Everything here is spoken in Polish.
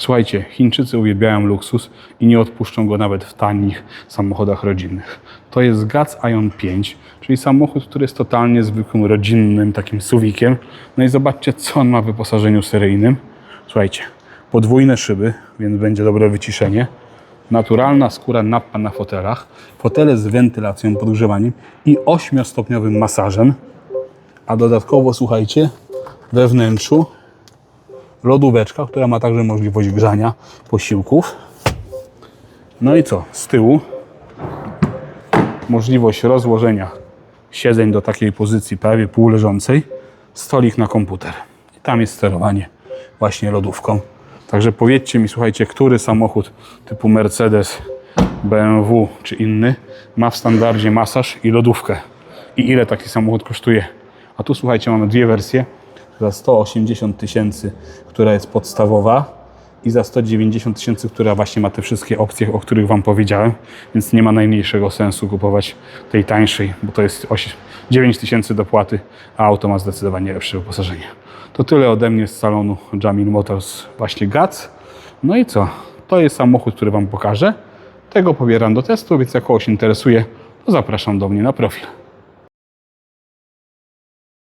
Słuchajcie, Chińczycy uwielbiają luksus i nie odpuszczą go nawet w tanich samochodach rodzinnych. To jest GAC Ion 5, czyli samochód, który jest totalnie zwykłym, rodzinnym takim suwikiem. No i zobaczcie, co on ma w wyposażeniu seryjnym. Słuchajcie, podwójne szyby, więc będzie dobre wyciszenie. Naturalna skóra nappa na fotelach, fotele z wentylacją, podgrzewaniem i 8-stopniowym masażem. A dodatkowo, słuchajcie, we wnętrzu lodóweczka, która ma także możliwość grzania posiłków. No i co? Z tyłu możliwość rozłożenia siedzeń do takiej pozycji prawie półleżącej, stolik na komputer. I tam jest sterowanie właśnie lodówką. Także powiedzcie mi, słuchajcie, który samochód typu Mercedes, BMW czy inny ma w standardzie masaż i lodówkę? I ile taki samochód kosztuje? A tu słuchajcie, mamy dwie wersje. Za 180 tysięcy, która jest podstawowa i za 190 tysięcy, która właśnie ma te wszystkie opcje, o których Wam powiedziałem, więc nie ma najmniejszego sensu kupować tej tańszej, bo to jest 8 9 tysięcy dopłaty, a auto ma zdecydowanie lepsze wyposażenie. To tyle ode mnie z salonu Jamil Motors właśnie GAC. No i co? To jest samochód, który Wam pokażę. Tego pobieram do testu, więc jak kogoś interesuje, to zapraszam do mnie na profil.